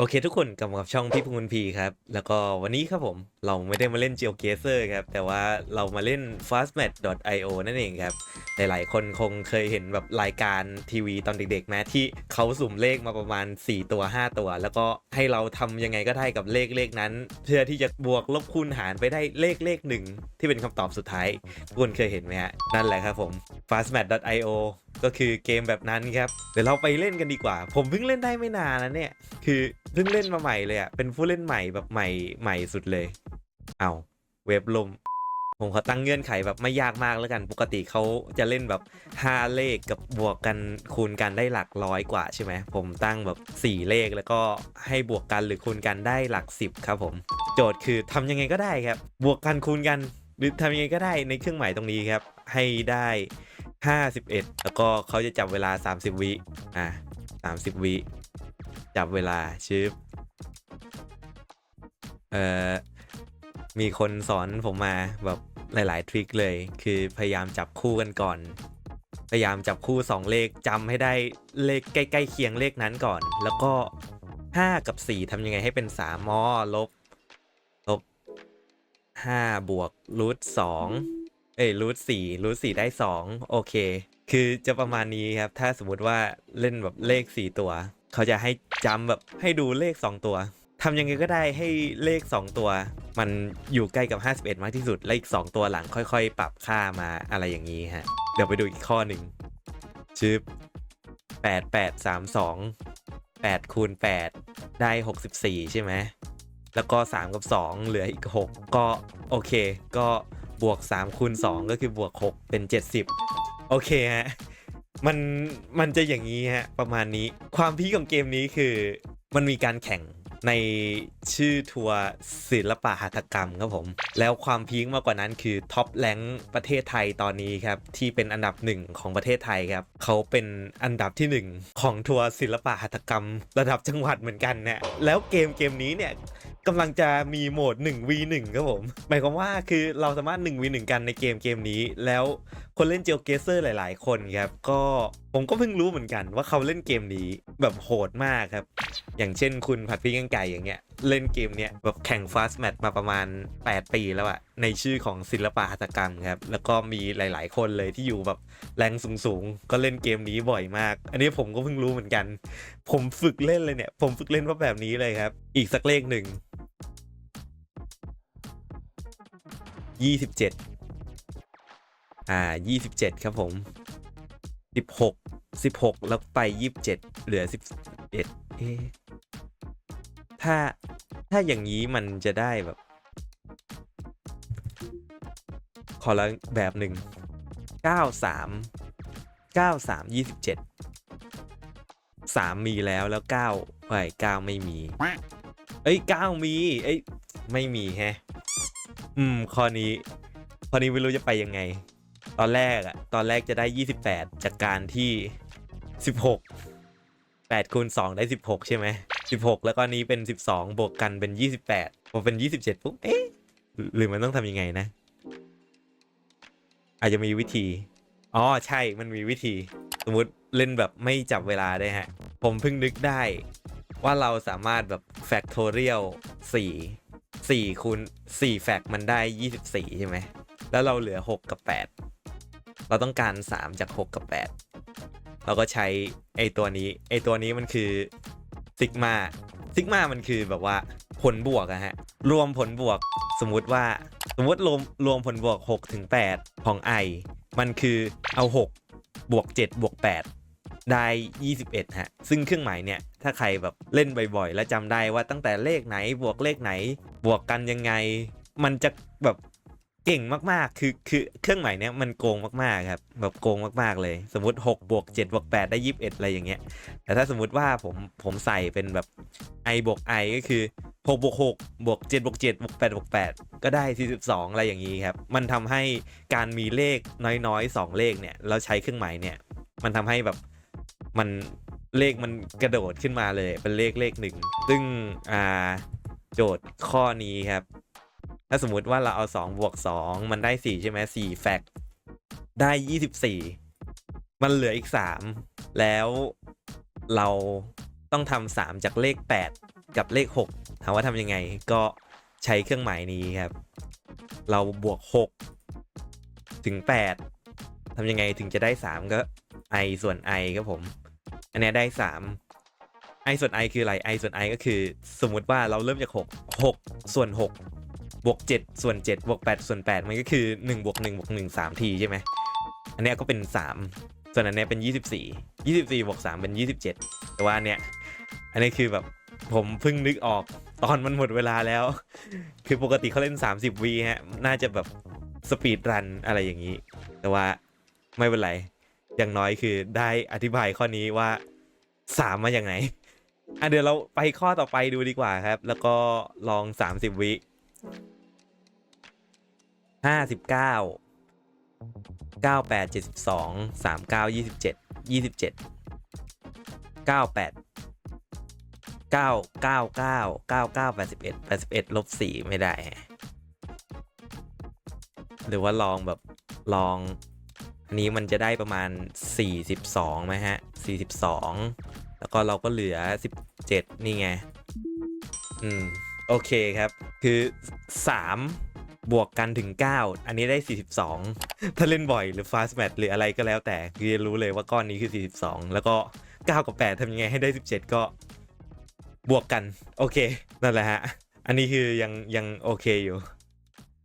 โอเคทุกคนกลับมากับช่องพี่พุงพีครับ แล้วก็วันนี้ครับผมเราไม่ได้มาเล่น GeoGuessr ครับ แต่ว่าเรามาเล่น fastmatch.io นั่นเองครับ หลายๆ คนคงเคยเห็นแบบรายการทีวีตอนเด็กๆนะที่เขาสุ่มเลขมาประมาณ 4 ตัว 5 ตัว แล้วก็ให้เราทำยังไงก็ได้กับเลขเลขนั้น เพื่อที่จะบวกลบคูณหารไปได้เลขเลขหนึ่งที่เป็นคำตอบสุดท้ายทุกคนเคยเห็นไหมฮะนั่นแหละครับผม fastmatch.io ก็คือเกมแบบนั้นครับ เดี๋ยวเราไปเล่นกันดีกว่า ผมเพิ่งเล่นได้ไม่นานนะเนี่ย คือเพิ่งเล่นมาใหม่เลยอะ่ะ เป็นผู้เล่นใหม่แบบใหม่ใหม่สุดเลย เอาเว็บลม ผมขอตั้งเงื่อนไขแบบไม่ยากมากแล้วกัน ปกติเขาจะเล่นแบบ 5 เลขกับบวกกันคูณกันได้หลักร้อยกว่าใช่ไหม ผมตั้งแบบ4เลขแล้วก็ให้บวกกันหรือคูณกันได้หลัก 10 ครับผม โจทย์คือทำยังไงก็ได้ครับ บวกกันคูณกัน หรือทำยังไงก็ได้ในเครื่องหมายตรงนี้ครับ ให้ได้ 51 แล้วก็เขาจะจับเวลา 30 วิอะ30 วิ จับเวลาชืบเอ่อมีคนสอนผมมาแบบหลาย ๆ ทริคเลย คือพยายามจับคู่กันก่อน พยายามจับคู่ 2 เลขจำให้ได้เลขใกล้ ๆ เคียงเลขนั้นก่อน แล้วก็ 5 กับ 4ทำยังไงให้เป็น3มอลบ ลบ 5 บวกรูท2 เอ้ยรูท4รูท4ได้2โอเค คือจะประมาณนี้ครับ ถ้าสมมติว่าเล่นแบบเลข4ตัว เขาจะให้จำแบบให้ดูเลข2ตัวทำยังไงก็ได้ให้เลข 2 ตัว มันอยู่ใกล้กับ 51 มากที่สุด และอีก 2 ตัวหลังค่อยๆ ปรับค่ามาอะไรอย่างนี้ฮะ เดี๋ยวไปดูอีกข้อหนึ่งชืบ8 8 3 2 8คูณ8ได้ 64 ใช่ไหม แล้วก็ 3 กับ 2 เหลืออีก 6 ก็โอเค ก็ บวก3คูณ2ก็คือบวก 6 เป็น 70 โอเคฮะ มัน มันจะอย่างนี้ฮะ ประมาณนี้ ความพีคของเกมนี้คือ มันมีการแข่งในชื่อทัวร์ศิลปะหัตถกรรมครับผม แล้วความพีคมากกว่านั้นคือท็อปแรงประเทศไทยตอนนี้ครับ ที่เป็นอันดับหนึ่งของประเทศไทยครับ เขาเป็นอันดับที่หนึ่งของทัวร์ศิลปะหัตถกรรม ระดับจังหวัดเหมือนกันเนี่ยแล้วเกมเกมนี้เนี่ย กำลังจะมีโหมด 1v1 ครับผม หมายความว่าคือเราสามารถ 1v1 กันในเกมเกมนี้ แล้วคนเล่นเจลเกเซอร์หลาย ๆ คนครับ ก็ผมก็เพิ่งรู้เหมือนกันว่าเขาเล่นเกมนี้แบบโหดมากครับ อย่างเช่นคุณผัดพริกแกงไก่อย่างเงี้ย เล่นเกมเนี้ยแบบแข่งฟาสต์แมทมาประมาณ 8 ปีแล้วอะในชื่อของศิลปะหัตถกรรมครับ แล้วก็มีหลาย ๆ คนเลยที่อยู่แบบแรงสูง ๆ ก็เล่นเกมนี้บ่อยมาก อันนี้ผมก็เพิ่งรู้เหมือนกัน ผมฝึกเล่นเลยเนี่ย ผมฝึกเล่นว่าแบบนี้เลยครับ อีกสักเลขหนึ่ง ยี่สิบเจ็ดอ่ายี่สิบเจ็ดครับผมสิบหกสิบหกแล้วไปยี่สิบเจ็ดเหลือสิบเอ็ดเอ๊ถ้าถ้าอย่างนี้มันจะได้แบบ ขอละแบบหนึ่งเก้าสามเก้าสามยี่สิบเจ็ดสามมีแล้วแล้วเก้าไอ้เก้าไม่มี เอ้ยเก้ามี เอ้ย ไม่มีแฮะ อืมข้อนี้ข้อนี้ไม่รู้จะไปยังไง ตอนแรกอะตอนแรกจะได้28จากการที่16 8คูณ2ได้16ใช่ไหม16แล้วก็นี้เป็น12บวกกันเป็น28พอเป็น27ปุ๊บเอ๊ะหรือมันต้องทำยังไงนะ อาจจะมีวิธี อ๋อ ใช่ มันมีวิธี สมมติเล่นแบบไม่จับเวลาได้ฮะ ผมเพิ่งนึกได้ ว่าเราสามารถแบบ factorial 4 4คูณ4แฟกมันได้ 24 ใช่ไหม แล้วเราเหลือ 6 กับ 8 เราต้องการ 3 จาก 6 กับ 8 เราก็ใช้ไอตัวนี้ไอตัวนี้มันคือซิกมาซิกมามันคือแบบว่าผลบวกอะฮะ รวมผลบวกสมมุติว่าสมมติรวมรวมผลบวก6ถึง8ของ i มันคือเอา 6 บวก 7 บวก 8 ได้ 21 ฮะ ซึ่งเครื่องหมายเนี่ย ถ้าใครแบบเล่นบ่อยๆ แล้วจำได้ว่าตั้งแต่เลขไหนบวกเลขไหน บวกกันยังไง มันจะแบบเก่งมากๆ คือคือเครื่องหมายเนี้ยมันโกงมากๆครับ แบบโกงมากๆเลย สมมติ6บวก7บวก8ได้ 21 อะไรอย่างเงี้ย แต่ถ้าสมมติว่าผมผมใส่เป็นแบบ i บวก i ก็คือ6บวก6บวก7บวก7บวก8บวก8ก็ได้ 42 อะไรอย่างนี้ครับ มันทำให้การมีเลขน้อยๆ 2 เลขเนี่ยแล้วใช้เครื่องหมายเนี่ย มันทำให้แบบ มันเลขมันกระโดดขึ้นมาเลยเป็นเลขเลขหนึ่งซึ่งอ่าโจทย์ข้อนี้ครับ ถ้าสมมุติว่าเราเอา2บวก2มันได้ 4 ใช่ไหม4แฟกได้ 24 มันเหลืออีก 3 แล้วเราต้องทำ3จากเลข 8 กับเลข 6 ถามว่าทำยังไงก็ใช้เครื่องหมายนี้ครับ เราบวก 6 ถึง 8ทำยังไงถึงจะได้ 3 ก็ i ส่วน i ครับผม อันนี้ได้ 3 i ส่วน i คืออะไร i ส่วน i ก็คือ สมมุติว่าเราเริ่มจาก 6 6 ส่วน 6 บวก 7 ส่วน 7 บวก 8 ส่วน 8 มันก็คือ 1 บวก 1 บวก 1 3 ทีใช่ไหม อันนี้ก็เป็น 3 ส่วนอันนี้เป็น 24 24บวก3เป็น 27 แต่ว่าอันเนี้ย อันนี้คือแบบผมเพิ่งนึกออกตอนมันหมดเวลาแล้ว คือปกติเขาเล่น 30วีฮะ น่าจะแบบสปีดรันอะไรอย่างนี้ แต่ว่าไม่เป็นไร อย่างน้อยคือได้อธิบายข้อนี้ว่า3มมาอย่างไหนอะเดี๋ยวเราไปข้อต่อไปดูดีกว่าครับ แล้วก็ลอง30วิห้าสิบเก้าเก้าแปดเจ็ดสิบสองสามเก้ายี่สิบเจ็ดยี่สิบเจ็ดเก้าแปดเก้าเก้าเก้าเก้าเก้าแปดสิบเอ็ดแปดสิบเอ็ดลบสี่ไม่ได้ หรือว่าลองแบบลอง อันนี้มันจะได้ประมาณ 42ไหมฮะ 42 แล้วก็เราก็เหลือ 17 นี่ไง อืม โอเคครับ คือ 3 บวกกันถึง 9 อันนี้ได้ 42 ถ้าเล่นบ่อยหรือ fast match หรืออะไรก็แล้วแต่ คือรู้เลยว่าก้อนนี้คือ 42 แล้วก็ 9 กับ 8ทำยังไงให้ได้ 17 ก็บวกกัน โอเค นั่นแหละฮะ อันนี้คือยังยังโอเคอยู่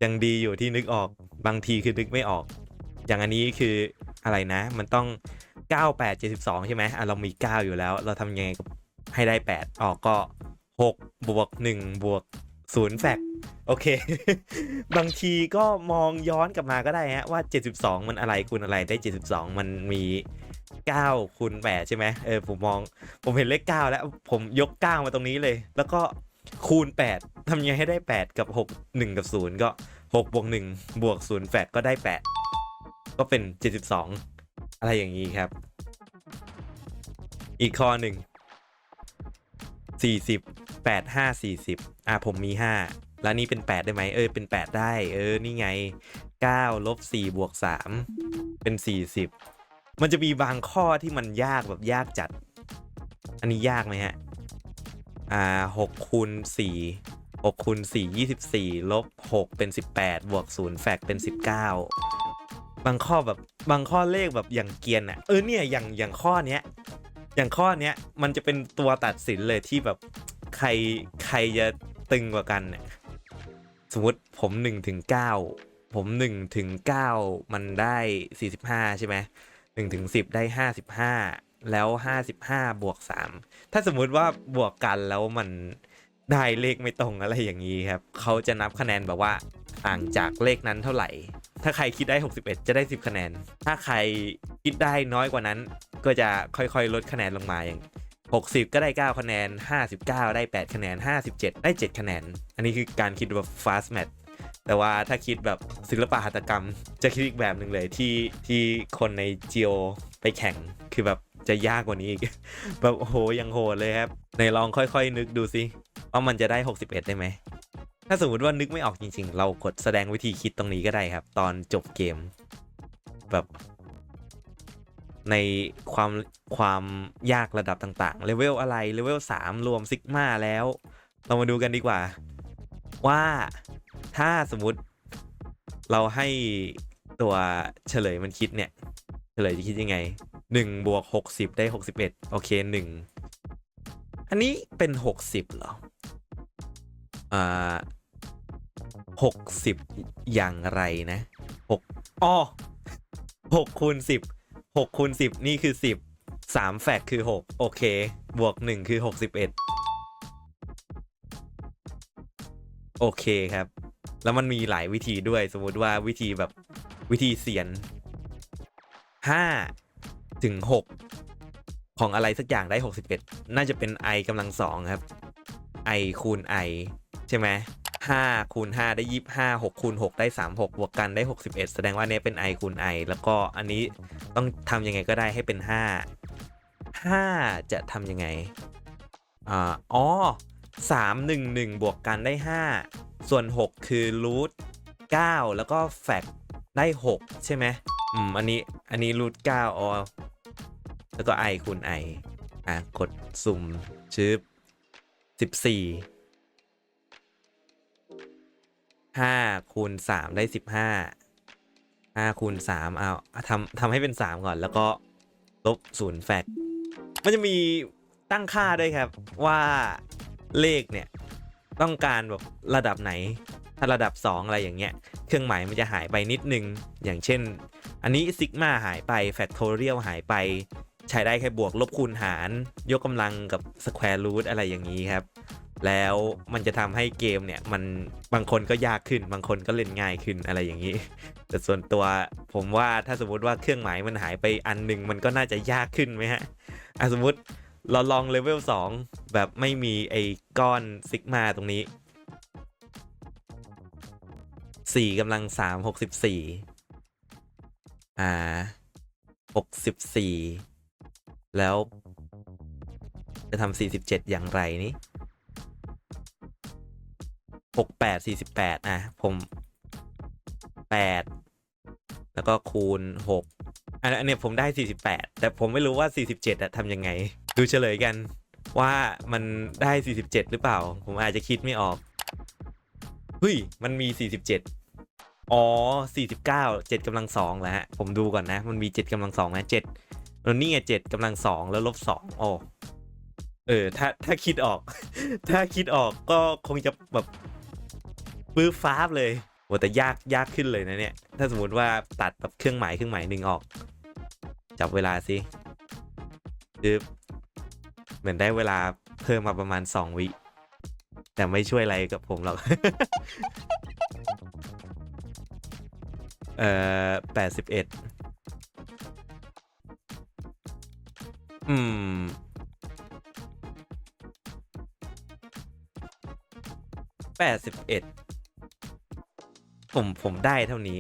ยังดีอยู่ที่นึกออก บางทีคือนึกไม่ออก อย่างอันนี้คืออะไรนะ มันต้อง 9 8 72 ใช่ไหมอะเรามี 9 อยู่แล้ว เราทำยังไงกับให้ได้ 8 ออกก็ 6 บวก 1 บวก 0 แฟกโอเค บางทีก็มองย้อนกลับมาก็ได้ฮะว่า 72 มันอะไรคูณอะไรได้ 72 มันมี 9คูณ8ใช่ไหมเออผมมองผมเห็นเลข 9 แล้ว ผมยก 9 มาตรงนี้เลย แล้วก็คูณ 8ทำยังไงให้ได้ 8 กับ 6 1 กับ 0 ก็ 6 บวก 1 บวก0แฟกก็ได้ 8 ก็เป็น 72 อะไรอย่างนี้ครับ อีกข้อหนึ่ง 40 8 5 40 อะ ผมมี 5 แล้วนี่เป็น 8 ได้ไหมเออ เป็น 8 ได้ เออ นี่ไง 9 ลบ 4 บวก 3 เป็น 40 มันจะมีบางข้อที่มันยากแบบยากจัด อันนี้ยากไหมฮะ อ่า6คูณ4 6คูณ4 24 ลบ 6 เป็น 18 บวก 0 แฟกเป็น 19 บางข้อแบบบางข้อเลขแบบอย่างเกียนอะเออเนี่ยอย่างอย่างข้อเนี้ยอย่างข้อเนี้ยมันจะเป็นตัวตัดสินเลยที่แบบใครใครจะตึงกว่ากันเนี่ยสมมติผม1ถึง9ผม1ถึง9มันได้ 45 ใช่ไหม1ถึง10ได้ 55 แล้ว 55 บวก 3 ถ้าสมมุติว่าบวกกันแล้วมันได้เลขไม่ตรงอะไรอย่างนี้ครับ เขาจะนับคะแนนแบบว่าห่างจากเลขนั้นเท่าไหร่ ถ้าใครคิดได้ 61 จะได้ 10 คะแนน ถ้าใครคิดได้น้อยกว่านั้น ก็จะค่อยๆ ลดคะแนนลงมาอย่าง 60 ก็ได้ 9 คะแนน 59 ได้ 8 คะแนน 57 ได้ 7 คะแนน อันนี้คือการคิดแบบ fast math แต่ว่าถ้าคิดแบบศิลปะหัตถกรรม จะคิดอีกแบบหนึ่งเลยที่ที่คนใน Geo ไปแข่งคือแบบจะยากกว่านี้อีก แบบโอ้โหยังโหดเลยครับในลองค่อยๆ นึกดูสิว่ามันจะได้ 61 ได้ไหม ถ้าสมมติว่านึกไม่ออกจริง ๆ เรากดแสดงวิธีคิดตรงนี้ก็ได้ครับ ตอนจบเกม แบบในความความยากระดับต่างๆ เลเวลอะไร เลเวล3รวมซิกมาแล้ว เรามาดูกันดีกว่า ว่าถ้าสมมติเราให้ตัวเฉลยมันคิดเนี่ย เฉลยจะคิดยังไง1บวก60 ได้ 61 โอเค 1 อันนี้เป็น 60เหรอ อ่า หกสิบอย่างไรนะหกอ้อหกคูณสิบหกคูณสิบนี่คือสิบสามแฟกคือหกโอเค บวกหนึ่งคือหกสิบเอ็ดโอเคครับ แล้วมันมีหลายวิธีด้วยสมมติว่าวิธีแบบวิธีเสียนห้าถึงหกของอะไรสักอย่างได้หกสิบเอ็ดน่าจะเป็น i กำลังสองครับ i คูณ i ใช่ไหม 5คูณ5ได้ 25 6คูณ6ได้ 36 บวกกันได้ 61 แสดงว่าเนี้ยเป็น i คูณ i แล้วก็อันนี้ต้องทำยังไงก็ได้ให้เป็น 5 5 จะทำยังไงอ๋อ่3 1 1 บวกกันได้ 5 ส่วน 6 คือรูท9แล้วก็แฟกได้ 6 ใช่ไหมอืม อันนี้ อันนี้รูท9อ๋อ แล้วก็ i คูณ i อะ กดสุ่มชึบ14 ห้าคูณสามได้สิบห้าห้าคูณสามเอาทำทำให้เป็นสามก่อน แล้วก็ลบศูนย์แฟกมันจะมีตั้งค่าด้วยครับว่าเลขเนี่ยต้องการแบบระดับไหน ถ้าระดับ 2 อะไรอย่างเงี้ย เครื่องหมายมันจะหายไปนิดนึง อย่างเช่น อันนี้ซิกมาหายไปแฟกทอเรียลหายไป ใช้ได้แค่บวกลบคูณหาร ยกกำลังกับสแควร์รูทอะไรอย่างนี้ครับ แล้วมันจะทำให้เกมเนี่ยมันบางคนก็ยากขึ้น บางคนก็เล่นง่ายขึ้นอะไรอย่างนี้ แต่ส่วนตัวผมว่าถ้าสมมติว่าเครื่องหมายมันหายไปอันหนึ่งมันก็น่าจะยากขึ้นไหมฮะอะสมมติเราลองเลเวล2แบบไม่มีไอ้ก้อนซิกมาตรงนี้สี่กำลังสามหกสิบสี่อ่าหกสิบสี่แล้ว จะทำสี่สิบเจ็ดอย่างไรนี่ หกแปดสี่สิบแปดอะ ผมแปดแล้วก็คูณหกอันนี้ผมได้สี่สิบแปดแต่ผมไม่รู้ว่าสี่สิบเจ็ดอะทำยังไง ดูเฉลยกันว่ามันได้สี่สิบเจ็ดหรือเปล่า ผมอาจจะคิดไม่ออกเฮ้ยมันมีสี่สิบเจ็ดอ๋อ49 7กำลังสองแล้วฮะ ผมดูก่อนนะ มันมี7กำลังสองนะ7แล้วนี่ไง7กำลังสองแล้วลบ2โอ้เออ ถ้า ถ้าคิดออก ถ้าคิดออกก็คงจะแบบ ปื้อฟ้าบเลยโหแต่ยากยากขึ้นเลยนะเนี่ย ถ้าสมมติว่าตัดแบบเครื่องหมายเครื่องหมายหนึ่งออก จับเวลาสิคือเหมือนได้เวลาเพิ่มมาประมาณ 2 วิ แต่ไม่ช่วยอะไรกับผมหรอก เอ่อแปดสิบเอ็ดอืมแปดสิบเอ็ด ผมผมได้เท่านี้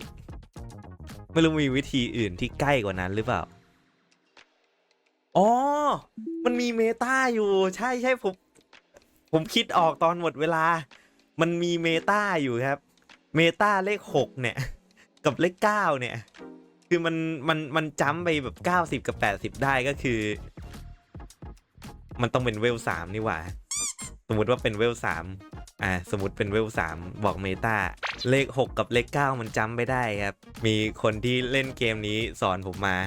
ไม่รู้มีวิธีอื่นที่ใกล้กว่านั้นหรือเปล่า อ๋อ มันมีเมตาอยู่ ใช่ใช่ผม ผมคิดออกตอนหมดเวลา มันมีเมตาอยู่ครับ เมตาเลขหกเนี่ย กับเลขเก้าเนี่ย คือมันมันมันจ้ำไปแบบเก้าสิบกับแปดสิบได้ก็คือ มันต้องเป็นเวลสามนี่หว่า สมมติว่าเป็นเวลสาม อ่าสมมติเป็นเวลสามบอกเมตาเลขหกกับเลขเก้ามันจำไปได้ครับ มีคนที่เล่นเกมนี้สอนผมมา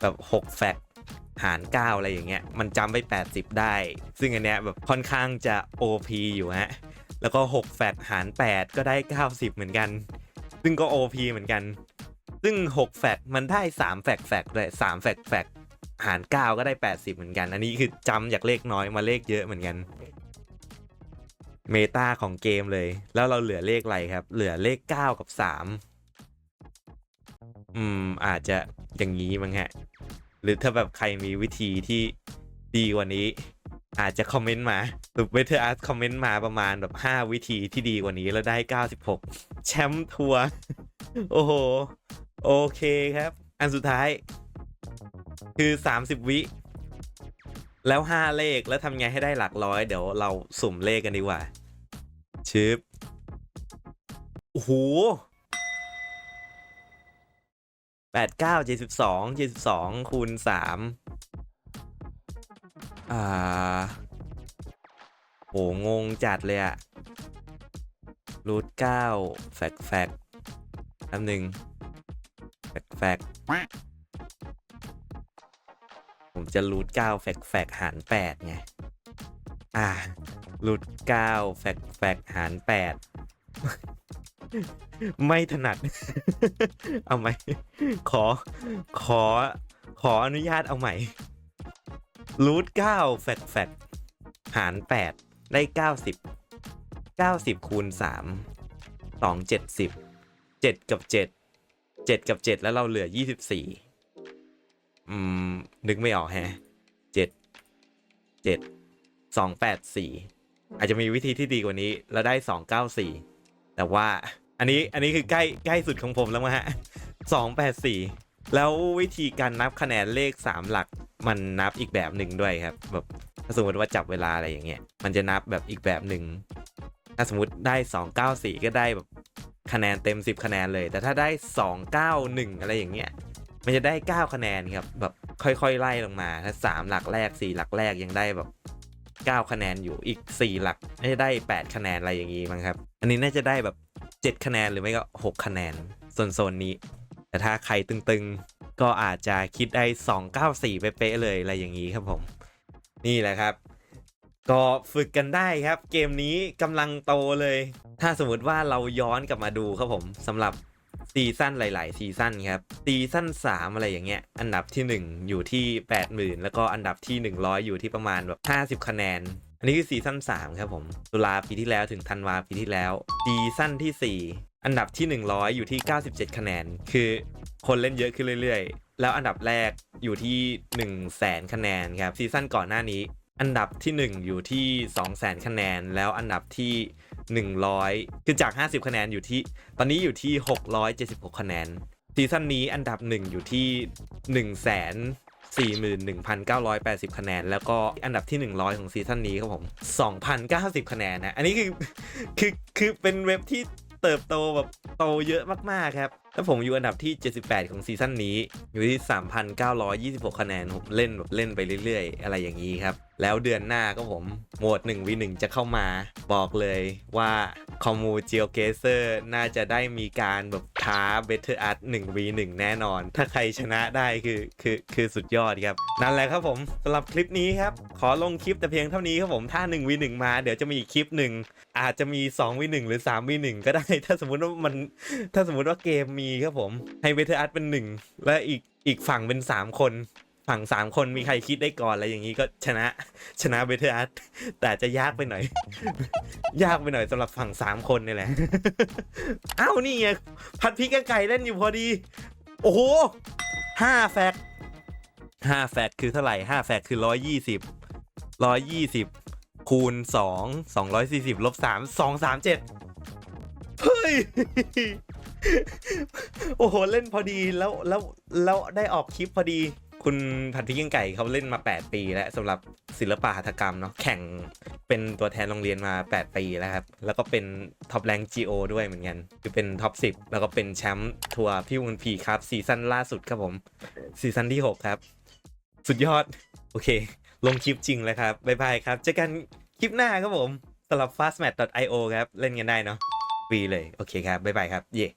แบบหกแฟกหาร 9 อะไรอย่างเงี้ย มันจำไป 80 ได้ ซึ่งอันเนี้ยแบบค่อนข้างจะ OP อยู่ฮะ แล้วก็ 6 แฟกหาร 8 ก็ได้ 90 เหมือนกัน ซึ่งก็ OP เหมือนกัน ซึ่ง 6 แฟกมันได้ 3 แฟกแฟกเลย3แฟกแฟกหาร 9 ก็ได้ 80 เหมือนกัน อันนี้คือจำจากเลขน้อยมาเลขเยอะเหมือนกัน เมตาของเกมเลย แล้วเราเหลือเลขอะไรครับ เหลือเลข 9 กับ 3 อืม อาจจะอย่างนี้มั้งฮะ หรือถ้าแบบใครมีวิธีที่ดีกว่านี้ อาจจะคอมเมนต์มาหรือเวเทอร์อาร์ตคอมเมนต์มาประมาณแบบ 5 วิธีที่ดีกว่านี้แล้วได้ 96 แชมป์ทัวร์โอ้โห โอเคครับ อันสุดท้าย คือ 30 วิ แล้ว5เลขแล้วทำไงให้ได้หลักร้อย เดี๋ยวเราสุ่มเลขกันดีกว่าชิปโอ้โหแปดเก้าเจ็ดสิบสองเจ็ดสิบสองคูณสามอ่าโหงงจัดเลยอะรูทเก้าแฟกแฟกคำหนึ่งแฟกแฟก จะรูทเก้าแฟกแฟกหารแปดไง อ่ารูทเก้าแฟกแฟกหารแปดไม่ถนัด เอาไหมขอ ขอ ขออนุญาตเอาใหม่รูทเก้าแฟกแฟกหารแปดได้เก้าสิบเก้าสิบคูณสามสองเจ็ดสิบเจ็ดกับเจ็ดเจ็ดกับเจ็ดแล้วเราเหลือยี่สิบสี่ อืม นึกไม่ออกแฮะเจ็ดเจ็ดสองแปดสี่อาจจะมีวิธีที่ดีกว่านี้ แล้วได้สองเก้าสี่แต่ว่า อันนี้อันนี้คือใกล้ใกล้สุดของผมแล้วมั้งฮะสองแปดสี่แล้ววิธีการนับคะแนนเลขสามหลัก มันนับอีกแบบหนึ่งด้วยครับ แบบถ้าสมมติว่าจับเวลาอะไรอย่างเงี้ยมันจะนับแบบอีกแบบหนึ่งถ้าสมมติได้สองเก้าสี่ก็ได้แบบคะแนนเต็มสิบคะแนนเลย แต่ถ้าได้สองเก้าหนึ่งอะไรอย่างเงี้ย มันจะได้เก้าคะแนนครับแบบค่อยๆ ไล่ลงมา ถ้าสามหลักแรกสี่หลักแรกยังได้แบบ 9 คะแนนอยู่อีก 4 หลักน่าจะได้ 8 คะแนนอะไรอย่างนี้มั้งครับ อันนี้น่าจะได้แบบ 7 คะแนนหรือไม่ก็ 6 คะแนนโซนๆนี้ แต่ถ้าใครตึงๆ ก็อาจจะคิดได้ 294 เป๊ะๆเลยอะไรอย่างนี้ครับผม นี่แหละครับ ก็ฝึกกันได้ครับ เกมนี้กำลังโตเลย ถ้าสมมติว่าเราย้อนกลับมาดูครับผมสำหรับ ซีซั่นหลาย ๆ ซีซั่นครับซีซั่น3 อะไรอย่างเงี้ยอันดับที่ 1 อยู่ที่ 80,000 แล้วก็อันดับที่ 100 อยู่ที่ประมาณแบบ 50 คะแนน อันนี้คือซีซั่น3ครับผมตุลาปีที่แล้วถึงธันวาปีที่แล้วซีซั่นที่4 อันดับที่ 100 อยู่ที่ 97 คะแนน คือคนเล่นเยอะขึ้นเรื่อย ๆ แล้วอันดับแรกอยู่ที่ 1 0 0 0 0แสนคะแนนครับซีซั่นก่อนหน้านี้ อันดับที่ 1 อยู่ที่ 2 0 0 0 0 0คะแนน แล้วอันดับที่ 100 คือจาก 50 คะแนนอยู่ที่ ตอนนี้อยู่ที่ 676 คะแนน ซีซั่นนี้อันดับ 1 อยู่ที่1 4 41,980 คะแนน แล้วก็อันดับที่ 100 ของซีซั่นนี้ครับผม 2,090 คะแนนนะ อันนี้คือ คือ คือเป็นเว็บที่เติบโตแบบโตเยอะมาก ๆ ครับ แล้วผมอยู่อันดับที่ 78 ของซีซั่นนี้ อยู่ที่ 3,926 คะแนนผมเล่นแบบเล่นไปเรื่อยๆ อะไรอย่างนี้ครับ แล้วเดือนหน้าก็ผมโหมด 1v1 จะเข้ามา บอกเลยว่าคอมมูเจียเกเซอร์น่าจะได้มีการแบบท้า Better Art 1v1 แน่นอน ถ้าใครชนะได้คือคือคือสุดยอดครับ นั่นแหละครับผมสำหรับคลิปนี้ครับ ขอลงคลิปแต่เพียงเท่านี้ครับผมถ้า 1v1 มาเดี๋ยวจะมีอีกคลิปหนึ่งอาจจะมี 2v1 หรือ 3v1 ก็ได้ ถ้าสมมติว่ามันถ้าสมมติว่าเกมมีีครับผมให้ Better Art เป็นหนึ่งและอีกอีกฝั่งเป็น3คน ฝั่ง3คนมีใครคิดได้ก่อนอะไรอย่างนี้ก็ชนะชนะ Better Art แต่จะยากไปหน่อย ยากไปหน่อยสำหรับฝั่ง3คนนี่แหละอ้าวนี่ไงพัดพริกกับไก่เล่นอยู่พอดี โอ้โหห้าแฟกห้าแฟกคือเท่าไหร่ห้าแฟกคือร้อยยี่สิบร้อยยี่สิบคูณสองสองร้อยสี่สิบลบสามสองสามเจ็ดเฮ้ย โอ้โห เล่นพอดีแล้วแล้วแล้วได้ออกคลิปพอดี คุณผัดพริกยังไก่เขาเล่นมา 8 ปีแล้วสำหรับศิลปะหัตถกรรมเนาะแข่งเป็นตัวแทนโรงเรียนมา 8 ปีแล้วครับ แล้วก็เป็นท็อปแรงจีโอด้วยเหมือนกัน คือเป็นท็อป 10 แล้วก็เป็นแชมป์ทัวร์พี่วุนพีครับซีซั่นล่าสุดครับผมซีซั่นที่ 6 ครับ สุดยอด โอเค ลงคลิปจริงเลยครับบ๊ายบายครับเจอกันคลิปหน้าครับผมสำหรับ fastmatch.io ครับ เล่นกันได้เนาะฟรีเลย โอเคครับบ๊ายบายครับเย่